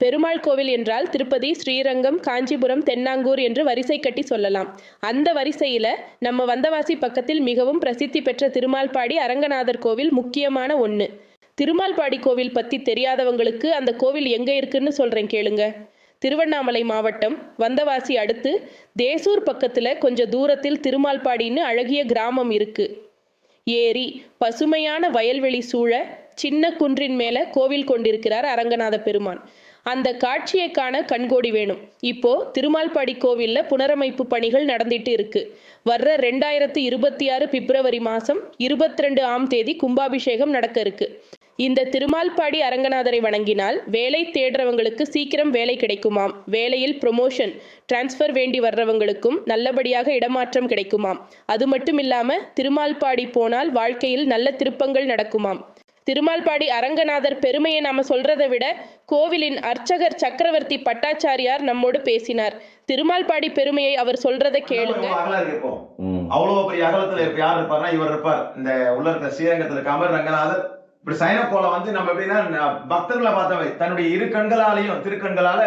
பெருமாள் கோவில் என்றால் திருப்பதி ஸ்ரீரங்கம் காஞ்சிபுரம் தென்னாங்கூர் என்று வரிசை கட்டி சொல்லலாம். அந்த வரிசையில் நம்ம வந்தவாசி பக்கத்தில் மிகவும் பிரசித்தி பெற்ற திருமால்பாடி அரங்கநாதர் கோவில் முக்கியமான ஒன்று திருமால்பாடி கோவில் பற்றி தெரியாதவங்களுக்கு அந்த கோவில் எங்கே இருக்குன்னு சொல்கிறேன் கேளுங்க. திருவண்ணாமலை மாவட்டம் வந்தவாசி அடுத்து தேசூர் பக்கத்தில் கொஞ்சம் தூரத்தில் திருமால்பாடின்னு அழகிய கிராமம் இருக்குது ஏரி பசுமையான வயல்வெளி சூழ சின்ன குன்றின் மேலே கோவில் கொண்டிருக்கிறார் அரங்கநாத பெருமான். அந்த காட்சியை காண கண்கோடி வேணும். இப்போ திருமால்பாடி கோவில்ல புனரமைப்பு பணிகள் நடந்துட்டு இருக்கு. வர்ற ரெண்டாயிரத்தி இருபத்தி ஆறு பிப்ரவரி மாசம் இருபத்தி ரெண்டு ஆம் தேதி கும்பாபிஷேகம் நடக்க இருக்கு. இந்த திருமால்பாடி அரங்கநாதரை வணங்கினால் வேலை தேடுறவங்களுக்கு சீக்கிரம் வேலை கிடைக்குமாம். வேலையில் ப்ரொமோஷன் டிரான்ஸ்ஃபர் வேண்டி வர்றவங்களுக்கும் நல்லபடியாக இடமாற்றம் கிடைக்குமாம். அது மட்டும் இல்லாம திருமால்பாடி போனால் வாழ்க்கையில் நல்ல திருப்பங்கள் நடக்குமாம். திருமால்பாடி அரங்கநாதர் பெருமையை நாம சொல்றதை விட கோவிலின் அர்ச்சகர் சக்கரவர்த்தி பட்டாச்சாரியார் நம்மோடு பேசினார். திருமால்பாடி பெருமையை அவர் சொல்றதை கேளுங்க. அவ்வளவு பெரிய அகலத்துல இப்ப யார் இருப்பாருன்னா இவர் இருப்பார். இந்த உள்ள இருக்க ஸ்ரீரங்கத்துல இருக்க அமர் ரங்கநாதர். இப்படி சைன கோலம் வந்து நம்ம எப்படின்னா பக்தர்களை பார்த்தாவே தன்னுடைய இரு கண்களாலையும் திருக்கண்களால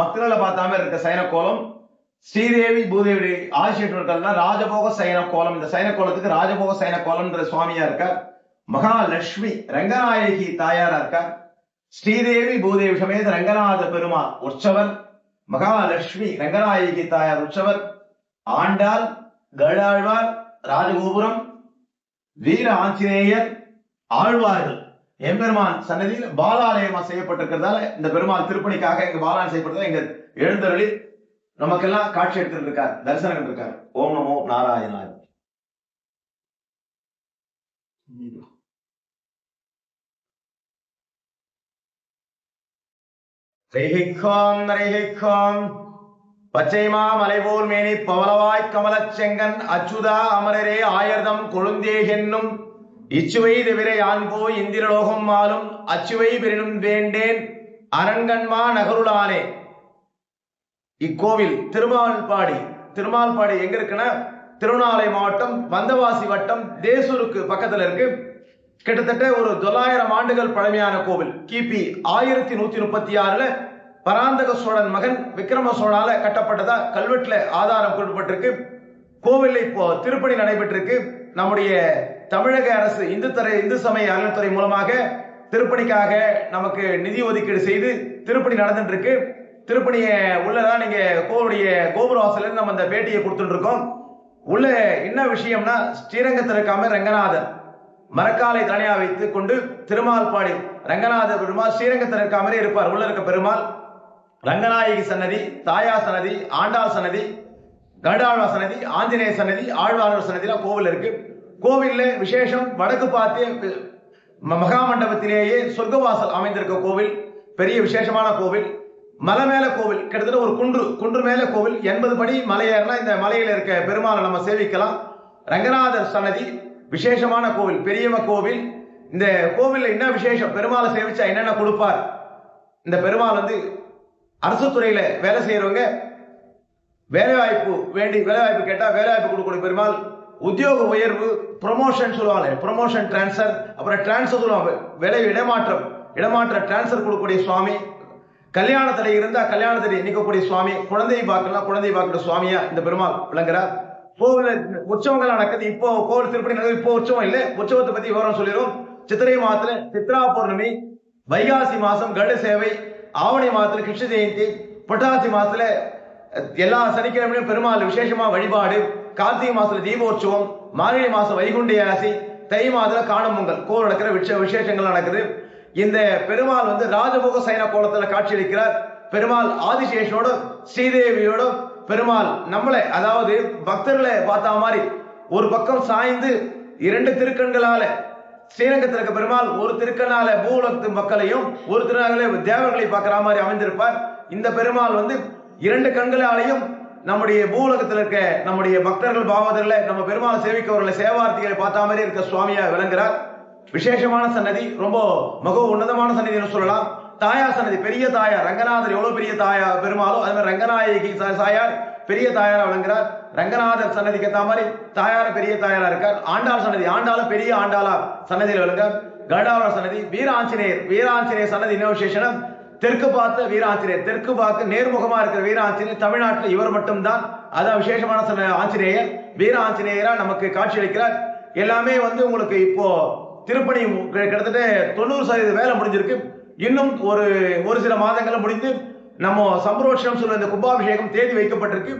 பக்தர்களை பார்த்தாம இருக்க சைன கோலம். ஸ்ரீதேவி பூதேவி ஆதிசேஷர்கள்னா ராஜபோக சைன கோலம். இந்த சைன கோலத்துக்கு ராஜபோக சைன கோலம்ன்ற சுவாமியா இருக்கார். மகாலட்சுமி ரங்கநாயகி தாயாரா இருக்கார் ஸ்ரீதேவி பூதேவி சமேத ரங்கநாத பெருமாள் உற்சவர். மகாலட்சுமி ரங்கநாயகி தாயார் உற்சவர். ஆண்டாள் கடாழ்வார் ராஜகோபுரம். வீர ஆஞ்சநேயர் ஆழ்வார்கள். எம்பெருமான் சன்னதியில் பாலாலயமா செய்யப்பட்டிருக்கிறதால இந்த பெருமாள் திருப்பணிக்காக எங்க பாலாலயம் செய்யப்பட்டதா எங்க எழுந்தருளி நமக்கெல்லாம் காட்சி எடுத்துட்டு இருக்கார் தரிசனம் இருக்கார் ஓம் நமோ நாராயணாய் ரேஹிக்காம் நரேஹிக்காம் பச்சைமா மலைபோல் மேனி பவளவாய் கமலச் செங்கன் அச்சுதா அமரரே ஆயர்தம் கொழுந்தே என்னும். இச்சுவை தவிர யான் போய் இந்திரலோகம் மாலும் அச்சுவை பெரினும் வேண்டேன் அரண்கண்மா நகருளானே இக்கோவில் திருமால்பாடி திருமால்பாடி எங்க இருக்குன்னா? திருவண்ணாமலை மாவட்டம் வந்தவாசி வட்டம் தேசூருக்கு பக்கத்துல இருக்கு. கிட்டத்தட்ட ஒரு தொள்ளாயிரம் ஆண்டுகள் பழமையான கோவில். கிபி ஆயிரத்தி நூத்தி முப்பத்தி ஆறுல பராந்தக சோழன் மகன் விக்ரம சோழால கட்டப்பட்டதா கல்வெட்டுல ஆதாரம் குறிப்பிட்டிருக்கு கோவில் இப்போ திருப்பணி நடைபெற்றிருக்கு. நம்முடைய தமிழக அரசு இந்து துறை இந்து சமய அறநிலைத்துறை மூலமாக திருப்பணிக்காக நமக்கு நிதி ஒதுக்கீடு செய்து திருப்பணி நடந்துட்டு இருக்கு திருப்பணியை உள்ளதான் நீங்க கோவிலுடைய கோபுர வாசல்ல நம்ம அந்த பேட்டியை கொடுத்துட்டு இருக்கோம் உள்ள என்ன விஷயம்னா ஸ்ரீரங்கத்தில் இருக்காம ரங்கநாதன். மரக்காலை தலையா வைத்துக் கொண்டு திருமால் பாடி ரங்கநாத பெருமாள் ஸ்ரீரங்கத்தில் இருக்காமலே இருப்பார். உள்ள இருக்க பெருமாள் ரங்கநாயகி சன்னதி தாயா சன்னதி ஆண்டாள் சன்னதி கருடாழ்வா சன்னதி ஆஞ்சநேய சன்னதி ஆழ்வார்கள் சன்னதிலாம் கோவில் இருக்கு. கோவில்ல விசேஷம் வடக்கு பார்த்து ம- மகாமண்டபத்திலேயே சொர்க்கவாசல் அமைந்திருக்க கோவில். பெரிய விசேஷமான கோவில். மலை மேல கோவில். கிட்டத்தட்ட ஒரு குன்று குன்று மேல கோவில். எண்பது படி மலை ஏறினா இந்த மலையில இருக்க பெருமாளை நம்ம சேவிக்கலாம். ரங்கநாதர் சன்னதி விசேஷமான கோவில் பெரியவ கோவில். இந்த கோவிலில் என்ன விசேஷம்? பெருமாளை சேவிச்சா என்னென்ன கொடுப்பார்? இந்த பெருமாள் வந்து அரசு துறையில் வேலை செய்கிறவங்க வேலைவாய்ப்பு வேண்டி வேலைவாய்ப்பு கேட்டால் வேலைவாய்ப்பு கொடுக்கக்கூடிய பெருமாள் உத்தியோக உயர்வு ப்ரொமோஷன் சொல்லுவாங்க ப்ரொமோஷன் டிரான்ஸ்ஃபர் அப்புறம் டிரான்ஸ்ஃபர் சொல்லுவாங்க. வேலை இடமாற்றம் இடமாற்ற டிரான்ஸ்ஃபர் கொடுக்கக்கூடிய சுவாமி கல்யாண தடை இருந்தா கல்யாண தடை சுவாமி குழந்தையை பார்க்கலாம் குழந்தையை பார்க்கிற சுவாமியா இந்த பெருமாள் விளங்குறார். கோவில உற்சவங்கள் நடக்குது. இப்போ கோவில் திருப்பதி நடக்குது. இப்போ உற்சவம் இல்லை. உற்சவத்தை பத்தி விவரம் சொல்லிடும் சித்திரை மாதத்துல சித்ரா பௌர்ணமி வைகாசி மாசம் கடு சேவை ஆவணி மாதத்துல கிருஷ்ண ஜெயந்தி புரட்டாசி மாசத்துல எல்லா சனிக்கிழமையும் பெருமாள் விசேஷமா வழிபாடு கார்த்திகை மாசத்துல தீபோற்சவம் மார்கழி மாசம் வைகுண்ட ஏகாசி தை மாதத்துல காணும் பொங்கல் கோவில் நடக்கிற விஷ விசேஷங்கள் நடக்குது. இந்த பெருமாள் வந்து ராஜபோக சைன கோலத்துல காட்சியளிக்கிறார். பெருமாள் ஆதிசேஷனோட ஸ்ரீதேவியோட பெருமாள் நம்மளை அதாவது பக்தர்களை பார்த்தா மாதிரி ஒரு பக்கம் சாய்ந்து இரண்டு திருக்கண்களால ஸ்ரீரங்கத்தில் இருக்க பெருமாள் ஒரு திருக்கண்ணால பூலத்து மக்களையும் ஒரு திருநாளே தேவர்களை பார்க்குற மாதிரி அமைந்திருப்பார். இந்த பெருமாள் வந்து இரண்டு கண்களாலையும் நம்முடைய பூலகத்தில் இருக்க நம்முடைய பக்தர்கள் பாவதர்களை நம்ம பெருமாளை சேவிக்கவர்களை சேவார்த்திகளை பார்த்தா மாதிரி இருக்க சுவாமியா விளங்குறார். விசேஷமான சன்னதி ரொம்ப மக உன்னதமான சன்னதின்னு சொல்லலாம். தாயார் சன்னதி பெரிய தாயார் ரங்கநாதர் எவ்வளவு பெரிய தாயா பெருமாளோ அது மாதிரி ரங்கநாயகி சாயார் தாயார் பெரிய தாயாரா விளங்குறார் ரங்கநாதர் சன்னதிக்கு ஏற்ற மாதிரி தாயார பெரிய தாயாரா இருக்கார். ஆண்டாள் சன்னதி ஆண்டாள பெரிய ஆண்டாளா சன்னதியில் வழங்கார் கடாவர சன்னதி வீராஞ்சநேயர் வீராஞ்சநேயர் சன்னதி என்ன தெற்கு பார்த்த வீராஞ்சநேயர் தெற்கு பார்க்க நேர்முகமா இருக்கிற வீராஞ்சநேயர் தமிழ்நாட்டில் இவர் மட்டும்தான். அதான் விசேஷமான சன்ன ஆஞ்சநேயர். வீர ஆஞ்சநேயரா நமக்கு காட்சியளிக்கிறார் எல்லாமே வந்து உங்களுக்கு இப்போ திருப்பணி கிட்டத்தட்ட தொண்ணூறு சதவீத வேலை முடிஞ்சிருக்கு. இன்னும் ஒரு ஒரு சில மாதங்களும் முடிந்து நம்ம சம்பரோஷம் சொல்ற இந்த கும்பாபிஷேகம் தேதி வைக்கப்பட்டிருக்கு.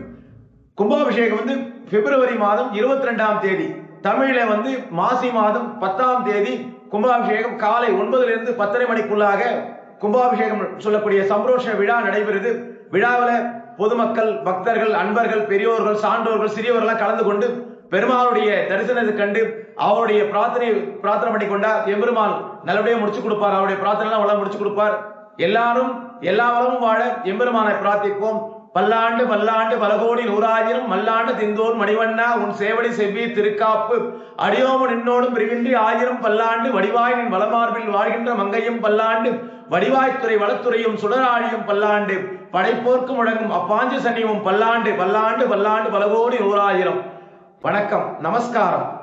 கும்பாபிஷேகம் வந்து பிப்ரவரி மாதம் இருபத்தி ரெண்டாம் தேதி. தமிழில் வந்து மாசி மாதம் பத்தாம் தேதி கும்பாபிஷேகம் காலை ஒன்பதுல இருந்து பத்தரை மணிக்குள்ளாக கும்பாபிஷேகம் சொல்லக்கூடிய சம்பரோஷ விழா நடைபெறுது. விழாவில் பொதுமக்கள் பக்தர்கள் அன்பர்கள் பெரியோர்கள் சான்றோர்கள் சிறியவர்கள்லாம் கலந்து கொண்டு பெருமாளுடைய தரிசனத்தை கண்டு அவருடைய பிரார்த்தனை பிரார்த்தனை பண்ணி கொண்டா எம்பெருமான் நல்லபடியாக முடிச்சு கொடுப்பார். அவருடைய பிரார்த்தனை எல்லாம் வளம் முடிச்சு கொடுப்பார். எல்லாரும் எல்லா வளமும் வாழ எம்பெருமானை பிரார்த்திப்போம். பல்லாண்டு பல்லாண்டு பலகோடி நூறாயிரம் மல்லாண்டு திந்தோர் மணிவண்ணா உன் சேவடி செவ்வி திருக்காப்பு அடியோமன் நின்னோடும் பிரிவின்றி ஆயிரம் பல்லாண்டு வடிவாய் நின் வளமார்பில் வாழ்கின்ற மங்கையும் பல்லாண்டு வடிவாய்த்துறை வளத்துறையும் சுடராழியும் பல்லாண்டு படைப்போர்க்கு முழங்கும் அப்பாஞ்சு சன்னியும் பல்லாண்டு பல்லாண்டு பல்லாண்டு பலகோடி நூறாயிரம். வணக்கம் நமஸ்காரம்.